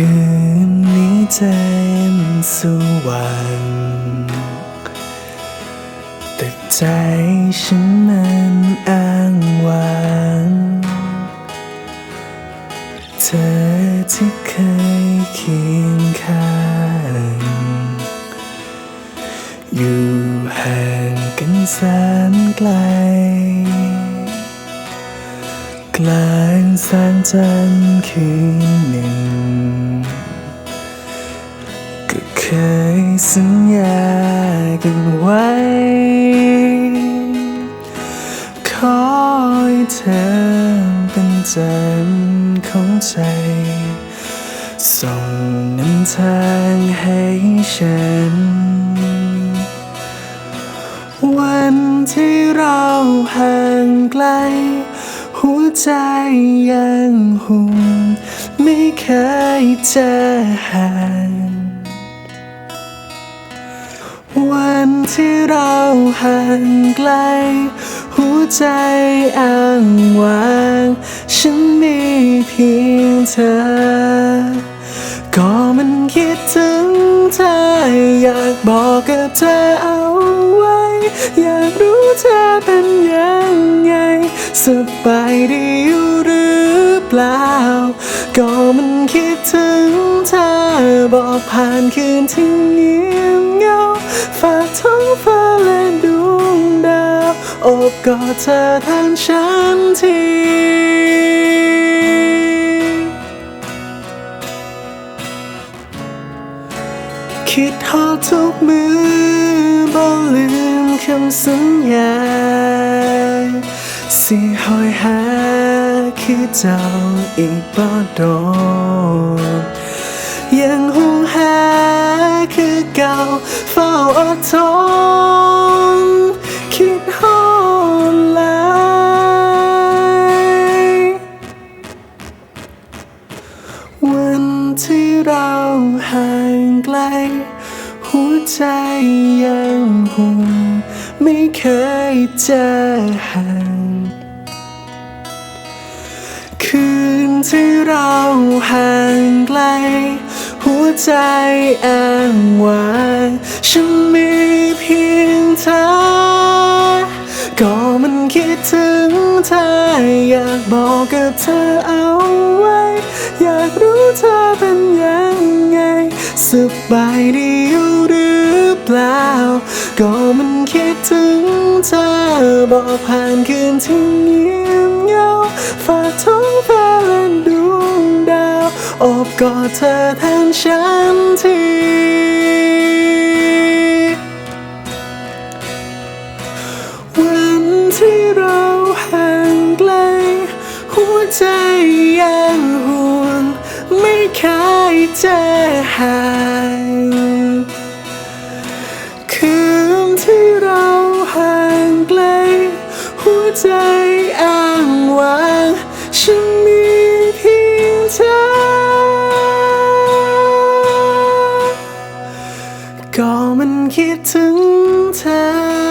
คืนนี้เต็มสว่างแต่ใจฉันมันอ้างว้าง เธอที่เคยเคียงข้าง อยู่ห่างกันแสนไกล แสงจันทร์คืนหนึ่ง ก็เคยสัญญากันไว้ ขอให้เธอเป็นจันทร์ของใจ ส่งนำทางให้ฉัน วันที่เราห่างไกล หัวใจยังห่วงไม่เคยเจอห่างวันที่เราห่างไกล หัวใจอ้างว้าง ฉันมีเพียงเธอ ก็มันคิดถึงเธอ อยากบอกกับเธอเอาไว้ อยากรู้เธอเป็นยังไง สบายดีอยู่หรือเปล่า ก็มันคิดถึงเธอบอกผ่านคืนที่เงียบเงาฝากท้องฟ้าและดวงดาวอบกอดเธอแทนฉันทีคิดทอดทุกมือบ่ลืมคำสัญญา สิหอยหาคือเจ้าอีกบ่โดนยังห่วงหาคือเก่าเฝ้าอดทนคิดฮอดหลายวันที่เราห่างไกล หัวใจยังห่วงไม่เคยเจอห่าง ที่เราห่างไกล หัวใจอ้างว้างฉันมีเพียงเธอ ก็มันคิดถึงเธอ อยากบอกกับเธอเอาไว้ อยากรู้เธอเป็นยังไงสบายดีอยู่หรือเปล่า ก็มันคิดถึงเธอ บอกผ่านคืนที่เงียบเหงาฝากท้อ ก็เธอแทนฉันทีวันที่เราห่างไกล หัวใจยังห่วง ไม่เคยจะหายคืนที่เราห่างไกล หัวใจอ้างว้างฉันมีเพียงเธอ คิดถึงเธอ